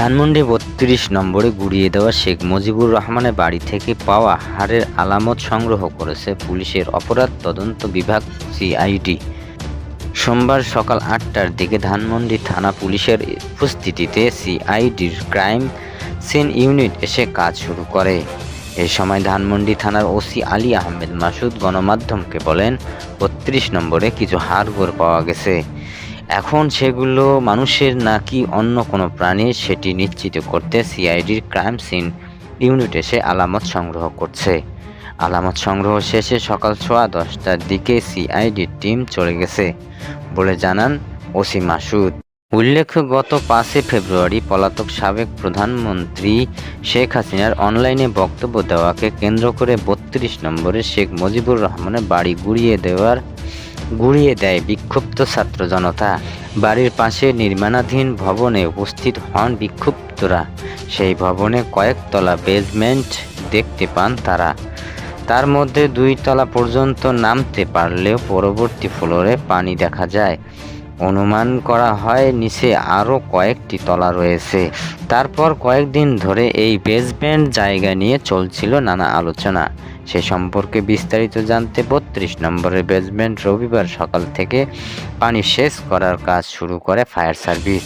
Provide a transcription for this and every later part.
ধানমন্ডি বত্রিশ নম্বরে গুড়িয়ে দেওয়া শেখ মুজিবুর রহমানের বাড়ি থেকে পাওয়া হারের আলামত সংগ্রহ করেছে পুলিশের অপরাধ তদন্ত বিভাগ সিআইডি। সোমবার সকাল আটটার দিকে ধানমন্ডি থানা পুলিশের উপস্থিতিতে সিআইডির ক্রাইম সিন ইউনিট এসে কাজ শুরু করে। এই সময় ধানমন্ডি থানার ওসি আলী আহমেদ মাসুদ গণমাধ্যমকে বলেন, বত্রিশ নম্বরে কিছু হাড়গোড় পাওয়া গেছে। এখন সেগুলো মানুষের নাকি অন্য কোনো প্রাণীর সেটি নিশ্চিত করতে সিআইডির ক্রাইম সিন ইউনিট এসে আলামত সংগ্রহ করছে। আলামত সংগ্রহ শেষে সকাল সোয়া দশটার দিকে সিআইডির টিম চলে গেছে বলে জানান ওসি মাসুদ। উল্লেখ্য, গত পাঁচই ফেব্রুয়ারি পলাতক সাবেক প্রধানমন্ত্রী শেখ হাসিনার অনলাইনে বক্তব্য দেওয়াকে কেন্দ্র করে বত্রিশ নম্বরে শেখ মুজিবুর রহমানের বাড়ি গুড়িয়ে দেওয়ার গুড়িয়ে দেয় বিক্ষুব্ধ ছাত্র জনতা। বাড়ির পাশে নির্মাণাধীন ভবনে উপস্থিত হন বিক্ষুব্ধরা। সেই ভবনে কয়েকতলা বেজমেন্ট দেখতে পান তারা। তার মধ্যে দুই তলা পর্যন্ত নামতে পারলেও পরবর্তী ফ্লোরে পানি দেখা যায়। অনুমান করা হয়, নিচে আরও কয়েকটি তলা রয়েছে। তারপর কয়েকদিন ধরে এই বেসমেন্ট জায়গা নিয়ে চলছিল নানা আলোচনা। সে সম্পর্কে বিস্তারিত জানতে বত্রিশ নম্বরের বেসমেন্ট রবিবার সকাল থেকে পানি সেচ করার কাজ শুরু করে ফায়ার সার্ভিস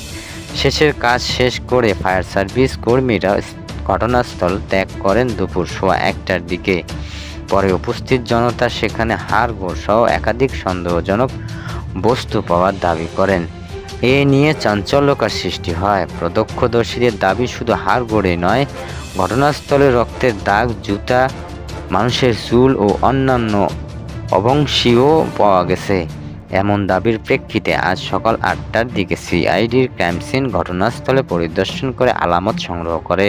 শেষের কাজ শেষ করে ফায়ার সার্ভিস কর্মীরা ঘটনাস্থল ত্যাগ করেন দুপুর সোয়া একটার দিকে। পরে উপস্থিত জনতা সেখানে হাড়গোড় সহ একাধিক সন্দেহজনক বস্তু পাওয়ার দাবি করেন। এ নিয়ে চাঞ্চল্যকার সৃষ্টি হয়। প্রত্যক্ষদর্শীদের দাবি শুধু হাড়গোড়ে নয়, ঘটনাস্থলে রক্তের দাগ, জুতা, মানুষের চুল ও অন্যান্য অবংশীয় পাওয়া গেছে। এমন দাবির প্রেক্ষিতে আজ সকাল আটটার দিকে সিআইডির ক্রাইম সিন ঘটনাস্থলে পরিদর্শন করে আলামত সংগ্রহ করে